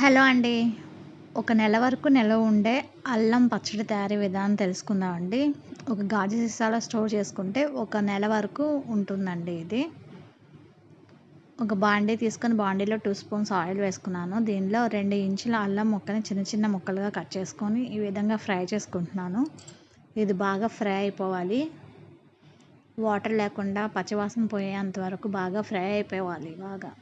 Hello అండి. ఒక నెల వరకు నిలవ ఉండే అల్లం పచ్చడి తయారీ విధానం తెలుసుకుందాం అండి. ఒక గాజు సీసాలో స్టోర్ చేసుకుంటే ఒక నెల వరకు ఉంటుందండి ఇది. ఒక బాండీ తీసుకొని బాండీలో టూ స్పూన్స్ ఆయిల్ వేసుకున్నాను. దీనిలో రెండు ఇంచుల అల్లం ముక్కని చిన్న చిన్న ముక్కలుగా కట్ చేసుకొని ఈ విధంగా ఫ్రై చేసుకుంటున్నాను. ఇది బాగా ఫ్రై అయిపోవాలి. వాటర్ లేకుండా పచ్చివాసన పోయేంత వరకు బాగా ఫ్రై అయిపోవాలి బాగా.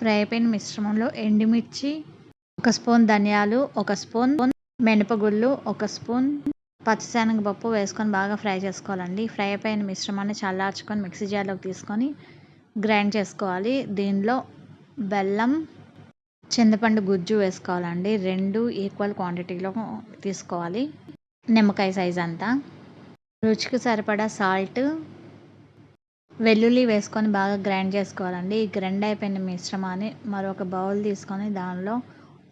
ఫ్రై అయిపోయిన మిశ్రమంలో ఎండుమిర్చి ఒక స్పూన్ ధనియాలు ఒక స్పూన్ మినపగుళ్ళు ఒక స్పూన్ పచ్చిశనగపప్పు వేసుకొని బాగా ఫ్రై చేసుకోవాలండి. ఫ్రై అయిపోయిన మిశ్రమాన్ని చల్లార్చుకొని మిక్సీ జార్లోకి తీసుకొని గ్రైండ్ చేసుకోవాలి. దీనిలో బెల్లం చింతపండు గుజ్జు వేసుకోవాలండి. రెండు ఈక్వల్ క్వాంటిటీలో తీసుకోవాలి. నిమ్మకాయ సైజ్ అంతా. రుచికి సరిపడా సాల్ట్ వెల్లుల్లి వేసుకొని బాగా గ్రైండ్ చేసుకోవాలండి. ఈ గ్రైండ్ అయిపోయిన మిశ్రమాన్ని మరొక బౌల్ తీసుకొని దానిలో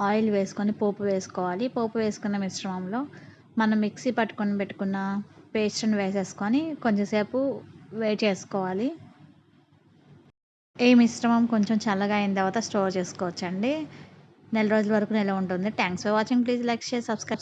ఆయిల్ వేసుకొని పోపు వేసుకోవాలి. పోపు వేసుకున్న మిశ్రమంలో మనం మిక్సీ పట్టుకొని పెట్టుకున్న పేస్ట్ని వేసేసుకొని కొంచెంసేపు వెయిట్ చేసుకోవాలి. ఈ మిశ్రమం కొంచెం చల్లగా అయిన తర్వాత స్టోర్ చేసుకోవచ్చండి. నెల రోజుల వరకు నెల ఉంటుంది. Thanks for watching. Please like share subscribe.